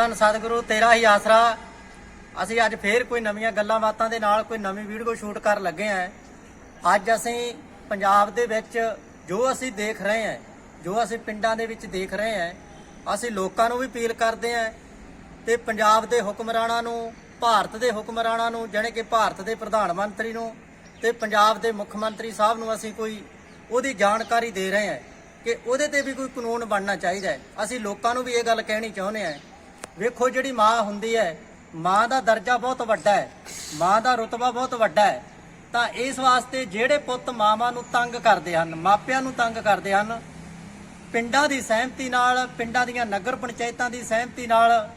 ਧੰਨ ਸਤਿਗੁਰੂ, ਤੇਰਾ ਹੀ ਆਸਰਾ। ਅਸੀਂ ਅੱਜ ਫੇਰ ਕੋਈ ਨਵੀਆਂ ਗੱਲਾਂ ਬਾਤਾਂ ਦੇ ਨਾਲ ਕੋਈ ਨਵੀਂ ਵੀਡੀਓ ਸ਼ੂਟ ਕਰਨ ਲੱਗੇ ਆਂ ਅੱਜ ਅਸੀਂ ਪੰਜਾਬ ਦੇ ਵਿੱਚ ਜੋ ਅਸੀਂ ਦੇਖ ਰਹੇ ਹਾਂ, ਜੋ ਅਸੀਂ ਪਿੰਡਾਂ ਦੇ ਵਿੱਚ ਦੇਖ ਰਹੇ ਹਾਂ, ਅਸੀਂ ਲੋਕਾਂ ਨੂੰ ਵੀ ਅਪੀਲ ਕਰਦੇ ਆਂ ਤੇ ਪੰਜਾਬ ਦੇ ਹੁਕਮਰਾਨਾਂ ਨੂੰ, ਭਾਰਤ ਦੇ ਹੁਕਮਰਾਨਾਂ ਨੂੰ, ਜਾਣੀ ਕਿ ਭਾਰਤ ਦੇ ਪ੍ਰਧਾਨ ਮੰਤਰੀ ਨੂੰ ਤੇ ਪੰਜਾਬ ਦੇ ਮੁੱਖ ਮੰਤਰੀ ਸਾਹਿਬ ਨੂੰ ਅਸੀਂ ਕੋਈ ਉਹਦੀ ਜਾਣਕਾਰੀ ਦੇ ਰਹੇ ਹਾਂ ਕਿ ਉਹਦੇ ਤੇ ਵੀ ਕੋਈ ਕਾਨੂੰਨ ਬਣਨਾ ਚਾਹੀਦਾ ਹੈ। ਅਸੀਂ ਲੋਕਾਂ ਨੂੰ ਵੀ ਇਹ ਗੱਲ ਕਹਿਣੀ ਚਾਹੁੰਦੇ ਹਾਂ ਵੇਖੋ ਜਿਹੜੀ ਮਾਂ ਹੁੰਦੀ ਹੈ, ਮਾਂ ਦਾ ਦਰਜਾ ਬਹੁਤ ਵੱਡਾ ਹੈ, ਮਾਂ ਦਾ ਰੁਤਬਾ ਬਹੁਤ ਵੱਡਾ ਹੈ। ਤਾਂ ਇਸ ਵਾਸਤੇ ਜਿਹੜੇ ਪੁੱਤ ਮਾਵਾਂ ਨੂੰ ਤੰਗ ਕਰਦੇ ਹਨ, ਮਾਪਿਆਂ ਨੂੰ ਤੰਗ ਕਰਦੇ ਹਨ, ਪਿੰਡਾਂ ਦੀ ਸਹਿਮਤੀ ਨਾਲ, ਪਿੰਡਾਂ ਦੀਆਂ ਨਗਰ ਪੰਚਾਇਤਾਂ ਦੀ ਸਹਿਮਤੀ ਨਾਲ,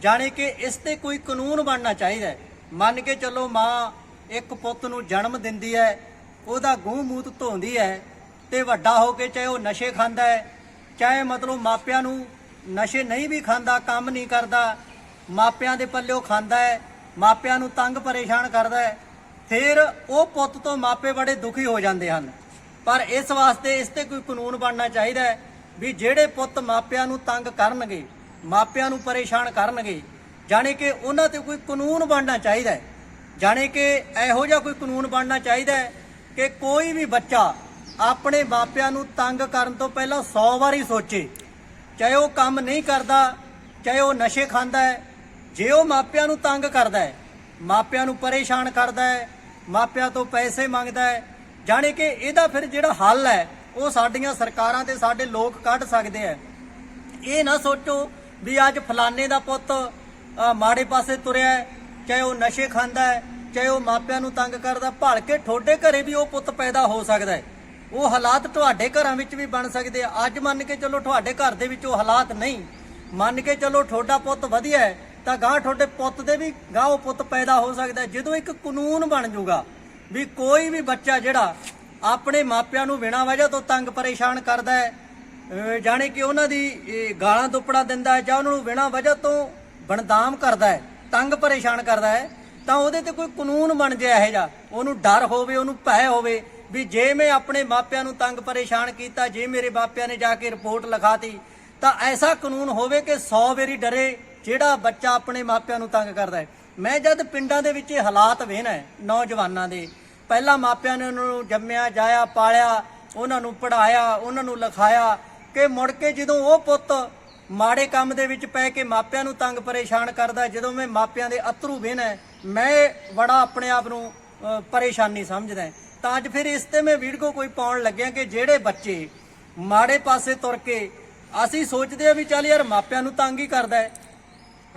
ਜਾਣੇ ਕਿ ਇਸ ਤੇ ਕੋਈ ਕਾਨੂੰਨ ਬਣਨਾ ਚਾਹੀਦਾ ਹੈ। ਮੰਨ ਕੇ ਚੱਲੋ ਮਾਂ ਇੱਕ ਪੁੱਤ ਨੂੰ ਜਨਮ ਦਿੰਦੀ ਹੈ, ਉਹਦਾ ਗੂੰ ਮੂਤ ਧੋਂਦੀ ਹੈ ਤੇ ਵੱਡਾ ਹੋ ਕੇ ਚਾਹੇ ਉਹ ਨਸ਼ੇ ਖਾਂਦਾ ਹੈ, ਚਾਹੇ ਮਤਲਬ ਮਾਪਿਆਂ ਨੂੰ ਨਸ਼ੇ ਨਹੀਂ ਵੀ ਖਾਂਦਾ, ਕੰਮ ਨਹੀਂ ਕਰਦਾ, ਮਾਪਿਆਂ ਦੇ ਪੱਲਿਓ ਖਾਂਦਾ ਹੈ, ਮਾਪਿਆਂ ਨੂੰ ਤੰਗ ਪਰੇਸ਼ਾਨ ਕਰਦਾ ਹੈ, ਫਿਰ ਉਹ ਪੁੱਤ ਤੋਂ ਮਾਪੇ ਬੜੇ ਦੁਖੀ ਹੋ ਜਾਂਦੇ ਹਨ। ਪਰ ਇਸ ਵਾਸਤੇ ਇਸ ਤੇ ਕੋਈ ਕਾਨੂੰਨ ਬਣਨਾ ਚਾਹੀਦਾ ਹੈ ਵੀ ਜਿਹੜੇ ਪੁੱਤ ਮਾਪਿਆਂ ਨੂੰ ਤੰਗ ਕਰਨਗੇ, ਮਾਪਿਆਂ ਨੂੰ ਪਰੇਸ਼ਾਨ ਕਰਨਗੇ, ਜਾਣੇ ਕਿ ਉਹਨਾਂ ਤੇ ਕੋਈ ਕਾਨੂੰਨ ਬਣਨਾ ਚਾਹੀਦਾ ਹੈ। ਜਾਣੇ ਕਿ ਇਹੋ ਜਿਹਾ ਕੋਈ ਕਾਨੂੰਨ ਬਣਨਾ ਚਾਹੀਦਾ ਹੈ ਕਿ ਕੋਈ ਵੀ ਬੱਚਾ ਆਪਣੇ ਮਾਪਿਆਂ ਨੂੰ ਤੰਗ ਕਰਨ ਤੋਂ ਪਹਿਲਾਂ 100 ਵਾਰੀ ਸੋਚੇ। ਚਾਹੇ ਉਹ ਕੰਮ ਨਹੀਂ ਕਰਦਾ, ਚਾਹੇ ਉਹ ਨਸ਼ੇ ਖਾਂਦਾ ਹੈ, ਜੇ ਉਹ ਮਾਪਿਆਂ ਨੂੰ ਤੰਗ ਕਰਦਾ ਹੈ, ਮਾਪਿਆਂ ਨੂੰ ਪਰੇਸ਼ਾਨ ਕਰਦਾ ਹੈ, ਮਾਪਿਆਂ ਤੋਂ ਪੈਸੇ ਮੰਗਦਾ ਹੈ, ਜਾਣੇ ਕਿ ਇਹਦਾ ਫਿਰ ਜਿਹੜਾ ਹੱਲ ਹੈ, ਉਹ ਸਾਡੀਆਂ ਸਰਕਾਰਾਂ ਤੇ ਸਾਡੇ ਲੋਕ ਕੱਢ ਸਕਦੇ ਆ ਇਹ ਨਾ ਸੋਚੋ ਵੀ ਅੱਜ ਫਲਾਣੇ ਦਾ ਪੁੱਤ ਮਾੜੇ ਪਾਸੇ ਤੁਰਿਆ ਹੈ, ਚਾਹੇ ਉਹ ਨਸ਼ੇ ਖਾਂਦਾ ਹੈ, ਚਾਹੇ ਉਹ ਮਾਪਿਆਂ ਨੂੰ ਤੰਗ ਕਰਦਾ, ਭਲਕੇ ਤੁਹਾਡੇ ਘਰੇ ਵੀ ਉਹ ਪੁੱਤ ਪੈਦਾ ਹੋ ਸਕਦਾ ਹੈ। ਉਹ ਹਾਲਾਤ ਤੁਹਾਡੇ ਘਰਾਂ ਵਿੱਚ ਵੀ ਬਣ ਸਕਦੇ ਆ। ਅੱਜ ਮੰਨ ਕੇ ਚੱਲੋ ਤੁਹਾਡੇ ਘਰ ਦੇ ਵਿੱਚ ਉਹ ਹਾਲਾਤ ਨਹੀਂ। ਮੰਨ ਕੇ ਚੱਲੋ ਤੁਹਾਡਾ ਪੁੱਤ ਵਧੀਆ ਹੈ, ਤਾਂ ਗਾਂ ਤੁਹਾਡੇ ਪੁੱਤ ਦੇ ਵੀ ਗਾਂ ਉਹ ਪੁੱਤ ਪੈਦਾ ਹੋ ਸਕਦਾ ਜਦੋਂ ਇੱਕ ਕਾਨੂੰਨ ਬਣ ਜਾਊਗਾ ਵੀ ਕੋਈ ਵੀ ਬੱਚਾ ਜਿਹੜਾ ਆਪਣੇ ਮਾਪਿਆਂ ਨੂੰ ਬਿਨਾਂ ਵਜ੍ਹਾ ਤੋਂ ਤੰਗ ਪਰੇਸ਼ਾਨ ਕਰਦਾ ਹੈ ਜਾਣੇ ਕਿ ਉਹਨਾਂ ਦੀ ਗਾਲਾਂ ਦੁੱਪੜਾ ਦਿੰਦਾ ਹੈ ਜਾਂ ਉਹਨਾਂ ਨੂੰ ਬਿਨਾਂ ਵਜ੍ਹਾ ਤੋਂ ਬਣਦਾਮ ਕਰਦਾ ਹੈ, ਤੰਗ ਪਰੇਸ਼ਾਨ ਕਰਦਾ ਹੈ, ਤਾਂ ਉਹਦੇ ਤੇ ਕੋਈ ਕਾਨੂੰਨ ਬਣ ਜਾਏ ਇਹੋ ਜਿਹਾ। ਉਹਨੂੰ ਡਰ ਹੋਵੇ, ਉਹਨੂੰ ਭੈ ਹੋਵੇ ਵੀ ਜੇ ਮੈਂ ਆਪਣੇ ਮਾਪਿਆਂ ਨੂੰ ਤੰਗ ਪਰੇਸ਼ਾਨ ਕੀਤਾ, ਜੇ ਮੇਰੇ ਮਾਪਿਆਂ ਨੇ ਜਾ ਕੇ ਰਿਪੋਰਟ ਲਿਖਾਤੀ, ਤਾਂ ਐਸਾ ਕਾਨੂੰਨ ਹੋਵੇ ਕਿ 100 ਵਾਰੀ ਡਰੇ, ਜਿਹੜਾ ਬੱਚਾ ਆਪਣੇ ਮਾਪਿਆਂ ਨੂੰ ਤੰਗ ਕਰਦਾ ਹੈ। ਮੈਂ ਜਦ ਪਿੰਡਾਂ ਦੇ ਵਿੱਚ ਇਹ ਹਾਲਾਤ ਵੇਖਣਾ ਨੌਜਵਾਨਾਂ ਦੇ, ਪਹਿਲਾਂ ਮਾਪਿਆਂ ਨੇ ਉਹਨਾਂ ਨੂੰ ਜੰਮਿਆ, ਜਾਇਆ, ਪਾਲਿਆ, ਉਹਨਾਂ ਨੂੰ ਪੜਾਇਆ ਉਹਨਾਂ ਨੂੰ ਲਿਖਾਇਆ ਕਿ ਮੁੜ ਕੇ ਜਦੋਂ ਉਹ ਪੁੱਤ ਮਾੜੇ ਕੰਮ ਦੇ ਵਿੱਚ ਪੈ ਕੇ ਮਾਪਿਆਂ ਨੂੰ ਤੰਗ ਪਰੇਸ਼ਾਨ ਕਰਦਾ ਜਦੋਂ ਮੈਂ ਮਾਪਿਆਂ ਦੇ ਅਤਰੂ ਵੇਖਣਾ ਮੈਂ ਬੜਾ ਆਪਣੇ ਆਪ ਨੂੰ ਪਰੇਸ਼ਾਨੀ ਸਮਝਦਾ ਤਾਂ ਅੱਜ ਫਿਰ ਇਸ ਤੇ ਮੈਂ ਵੀਡੀਓ ਕੋਈ ਪਾਉਣ ਲੱਗਿਆ ਕਿ ਜਿਹੜੇ ਬੱਚੇ ਮਾੜੇ ਪਾਸੇ ਤੁਰ ਕੇ ਅਸੀਂ ਸੋਚਦੇ ਆ ਵੀ ਚੱਲ ਯਾਰ ਮਾਪਿਆਂ ਨੂੰ ਤੰਗ ਹੀ ਕਰਦਾ ਹੈ।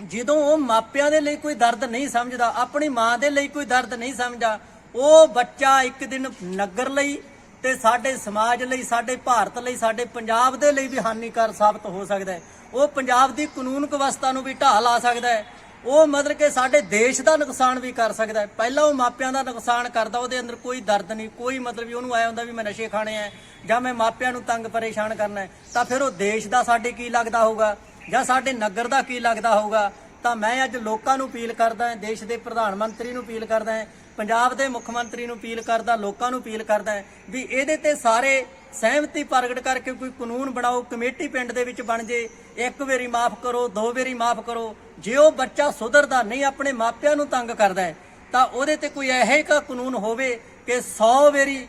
ਜਦੋਂ ਉਹ ਮਾਪਿਆਂ ਦੇ ਲਈ ਕੋਈ ਦਰਦ ਨਹੀਂ ਸਮਝਦਾ, ਆਪਣੀ ਮਾਂ ਦੇ ਲਈ ਕੋਈ ਦਰਦ ਨਹੀਂ ਸਮਝਦਾ, ਉਹ ਬੱਚਾ ਇੱਕ ਦਿਨ ਨਗਰ ਲਈ ਤੇ ਸਾਡੇ ਸਮਾਜ ਲਈ, ਸਾਡੇ ਭਾਰਤ ਲਈ, ਸਾਡੇ ਪੰਜਾਬ ਦੇ ਲਈ ਵੀ ਹਾਨੀਕਾਰ ਸਾਬਤ ਹੋ ਸਕਦਾ ਹੈ। ਉਹ ਪੰਜਾਬ ਦੀ ਕਾਨੂੰਨ ਵਿਵਸਥਾ ਨੂੰ ਵੀ ਢਾਹ ਲਾ ਸਕਦਾ ਹੈ। ਉਹ ਮਤਲਬ ਕਿ ਸਾਡੇ ਦੇਸ਼ ਦਾ ਨੁਕਸਾਨ ਵੀ ਕਰ ਸਕਦਾ ਹੈ। ਪਹਿਲਾਂ ਉਹ ਮਾਪਿਆਂ ਦਾ ਨੁਕਸਾਨ ਕਰਦਾ, ਉਹਦੇ ਅੰਦਰ ਕੋਈ ਦਰਦ ਨਹੀਂ, ਕੋਈ ਮਤਲਬ ਵੀ ਉਹਨੂੰ ਆਇਆ ਹੁੰਦਾ ਵੀ ਮੈਂ ਨਸ਼ੇ ਖਾਣੇ ਆ ਜਾਂ ਮੈਂ ਮਾਪਿਆਂ ਨੂੰ ਤੰਗ ਪਰੇਸ਼ਾਨ ਕਰਨਾ ਹੈ ਤਾਂ ਫਿਰ ਉਹ ਦੇਸ਼ ਦਾ ਸਾਡੇ ਕੀ ਲੱਗਦਾ ਹੋਊਗਾ? ਜਾਂ ਸਾਡੇ ਨਗਰ ਦਾ ਕੀ ਲੱਗਦਾ ਹੋਊਗਾ? ਤਾਂ ਮੈਂ ਅੱਜ ਲੋਕਾਂ ਨੂੰ ਅਪੀਲ ਕਰਦਾ ਹਾਂ ਦੇਸ਼ ਦੇ ਪ੍ਰਧਾਨ ਮੰਤਰੀ ਨੂੰ ਅਪੀਲ ਕਰਦਾ ਹਾਂ ਪੰਜਾਬ ਦੇ ਮੁੱਖ ਮੰਤਰੀ ਨੂੰ ਅਪੀਲ ਕਰਦਾ, ਲੋਕਾਂ ਨੂੰ ਅਪੀਲ ਕਰਦਾ ਵੀ ਇਹਦੇ ਤੇ ਸਾਰੇ ਸਹਿਮਤੀ ਪ੍ਰਗਟ ਕਰਕੇ ਕੋਈ ਕਾਨੂੰਨ ਬਣਾਓ, ਕਮੇਟੀ ਪਿੰਡ ਦੇ ਵਿੱਚ ਬਣ ਜੇ, ਇੱਕ ਵਾਰੀ ਮਾਫ ਕਰੋ, ਦੋ ਵਾਰੀ ਮਾਫ ਕਰੋ। ਜੇ ਉਹ ਬੱਚਾ ਸੁਧਰਦਾ ਨਹੀਂ, ਆਪਣੇ ਮਾਪਿਆਂ ਨੂੰ ਤੰਗ ਕਰਦਾ ਹੈ, ਤਾਂ ਉਹਦੇ ਤੇ ਕੋਈ ਇਹੋ ਜਿਹਾ ਕਾਨੂੰਨ ਹੋਵੇ ਕਿ 100 ਵਾਰੀ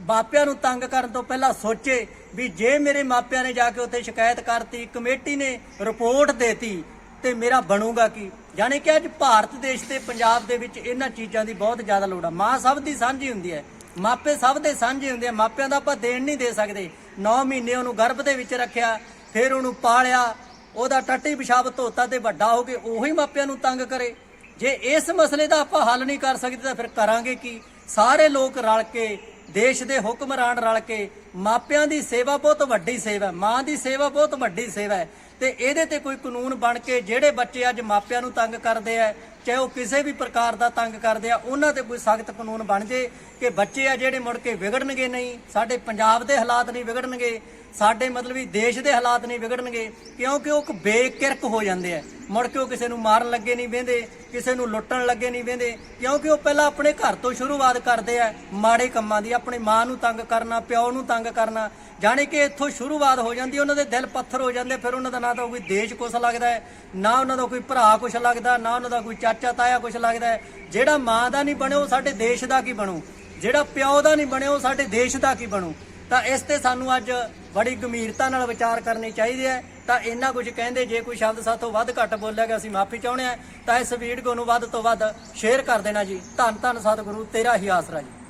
ਮਾਪਿਆਂ ਨੂੰ ਤੰਗ ਕਰਨ ਤੋਂ ਪਹਿਲਾਂ ਸੋਚੇ ਵੀ ਜੇ ਮੇਰੇ ਮਾਪਿਆਂ ਨੇ ਜਾ ਕੇ ਉੱਥੇ ਸ਼ਿਕਾਇਤ ਕਰਤੀ, ਕਮੇਟੀ ਨੇ ਰਿਪੋਰਟ ਦੇਤੀ, ਤੇ ਮੇਰਾ ਬਣੂਗਾ ਕੀ? ਯਾਨੀ ਕਿ ਅੱਜ ਭਾਰਤ ਦੇਸ਼ ਤੇ ਪੰਜਾਬ ਦੇ ਵਿੱਚ ਇਹਨਾਂ ਚੀਜ਼ਾਂ ਦੀ ਬਹੁਤ ਜ਼ਿਆਦਾ ਲੋੜ ਆ। ਮਾਂ ਸਭ ਦੀ ਸਾਂਝੀ ਹੁੰਦੀ ਹੈ। ਮਾਪੇ ਸਭ ਦੇ ਸਾਂਝੇ ਹੁੰਦੇ ਆ, ਮਾਪਿਆਂ ਦਾ ਆਪਾਂ ਦੇਣ ਨਹੀਂ ਦੇ ਸਕਦੇ। 9 ਮਹੀਨੇ ਉਹਨੂੰ ਗਰਭ ਦੇ ਵਿੱਚ ਰੱਖਿਆ, ਫਿਰ ਉਹਨੂੰ ਪਾਲਿਆ, ਉਹਦਾ ਟੱਟੀ ਪਿਸ਼ਾਬ ਧੋਤਾ ਤੇ ਵੱਡਾ ਹੋ ਕੇ ਉਹੀ ਮਾਪਿਆਂ ਨੂੰ ਤੰਗ ਕਰੇ। ਜੇ ਇਸ ਮਸਲੇ ਦਾ ਆਪਾਂ ਹੱਲ ਨਹੀਂ ਕਰ ਸਕਦੇ ਤਾਂ ਫਿਰ ਕਰਾਂਗੇ ਕੀ? ਸਾਰੇ ਲੋਕ ਰਲ ਕੇ, ਦੇਸ਼ ਦੇ ਹੁਕਮਰਾਨ ਰਲ ਕੇ, ਮਾਪਿਆਂ ਦੀ ਸੇਵਾ ਬਹੁਤ ਵੱਡੀ ਸੇਵਾ ਮਾਂ ਦੀ ਸੇਵਾ ਬਹੁਤ ਵੱਡੀ ਸੇਵਾ ਹੈ। ਤੇ ਇਹਦੇ ਤੇ ਕੋਈ ਕਾਨੂੰਨ ਬਣ ਕੇ ਜਿਹੜੇ ਬੱਚੇ ਅੱਜ ਮਾਪਿਆਂ ਨੂੰ ਤੰਗ ਕਰਦੇ ਆ, ਚਾਹੇ ਉਹ ਕਿਸੇ ਵੀ ਪ੍ਰਕਾਰ ਦਾ ਤੰਗ ਕਰਦੇ ਆ, ਉਹਨਾਂ ਤੇ ਕੋਈ ਸਖਤ ਕਾਨੂੰਨ ਬਣ ਜੇ ਕਿ ਬੱਚੇ ਆ ਜਿਹੜੇ ਮੁੜ ਕੇ ਵਿਗੜਨਗੇ ਨਹੀਂ, ਸਾਡੇ ਪੰਜਾਬ ਦੇ ਹਾਲਾਤ ਨਹੀਂ ਵਿਗੜਨਗੇ, ਸਾਡੇ ਮਤਲਬ ਵੀ ਦੇਸ਼ ਦੇ ਹਾਲਾਤ ਨਹੀਂ ਵਿਗੜਨਗੇ, ਕਿਉਂਕਿ ਉਹ ਇੱਕ ਬੇਕਿਰਕ ਹੋ ਜਾਂਦੇ ਆ। ਮੁੜ ਕੇ ਉਹ ਕਿਸੇ ਨੂੰ ਮਾਰਨ ਲੱਗੇ ਨਹੀਂ ਵਹਿੰਦੇ ਕਿਸੇ ਨੂੰ ਲੁੱਟਣ ਲੱਗੇ ਨਹੀਂ ਵਹਿੰਦੇ ਕਿਉਂਕਿ ਉਹ ਪਹਿਲਾਂ ਆਪਣੇ ਘਰ ਤੋਂ ਸ਼ੁਰੂਆਤ ਕਰਦੇ ਆ, ਮਾੜੇ ਕੰਮਾਂ ਦੀ, ਆਪਣੀ ਮਾਂ ਨੂੰ ਤੰਗ ਕਰਨਾ, ਪਿਓ ਨੂੰ ਤੰਗ ਕਰਨਾ, ਜਾਣੀ ਕਿ ਇੱਥੋਂ ਸ਼ੁਰੂਆਤ ਹੋ ਜਾਂਦੀ, ਉਹਨਾਂ ਦੇ ਦਿਲ ਪੱਥਰ ਹੋ ਜਾਂਦੇ, ਫਿਰ ਉਹਨਾਂ ਦਾ ਨਾਂ ਤਾਂ ਕੋਈ ਦੇਸ਼ ਕੁਛ ਲੱਗਦਾ ਹੈ, ਨਾ ਉਹਨਾਂ ਦਾ ਕੋਈ ਭਰਾ ਕੁਛ ਲੱਗਦਾ, ਨਾ ਉਹਨਾਂ ਦਾ ਕੋਈ ਚਾਚਾ ਤਾਇਆ ਕੁਛ ਲੱਗਦਾ ਹੈ। ਜਿਹੜਾ ਮਾਂ ਦਾ ਨਹੀਂ ਬਣਿਆ, ਉਹ ਸਾਡੇ ਦੇਸ਼ ਦਾ ਕੀ ਬਣੂ? ਜਿਹੜਾ ਪਿਓ ਦਾ ਨਹੀਂ ਬਣਿਆ, ਉਹ ਸਾਡੇ ਦੇਸ਼ ਦਾ ਕੀ ਬਣੂ? ਤਾਂ ਇਸ ਤੇ ਸਾਨੂੰ ਅੱਜ ਬੜੀ ਗੰਭੀਰਤਾ ਨਾਲ ਵਿਚਾਰ ਕਰਨੀ ਚਾਹੀਦੀ ਹੈ। ਤਾਂ ਇੰਨਾ ਕੁਝ ਕਹਿੰਦੇ, ਜੇ ਕੋਈ ਸ਼ਬਦ ਸਾਥੋਂ ਵੱਧ ਘੱਟ ਬੋਲਿਆ ਗਿਆ, ਅਸੀਂ ਮਾਫੀ ਚਾਹੁੰਦੇ ਹਾਂ। ਤਾਂ ਇਸ ਵੀਡੀਓ ਨੂੰ ਵੱਧ ਤੋਂ ਵੱਧ ਸ਼ੇਅਰ ਕਰ ਦੇਣਾ ਜੀ। ਧੰਨ ਧੰਨ ਸਤਿਗੁਰੂ, ਤੇਰਾ ਹੀ ਆਸਰਾ ਜੀ।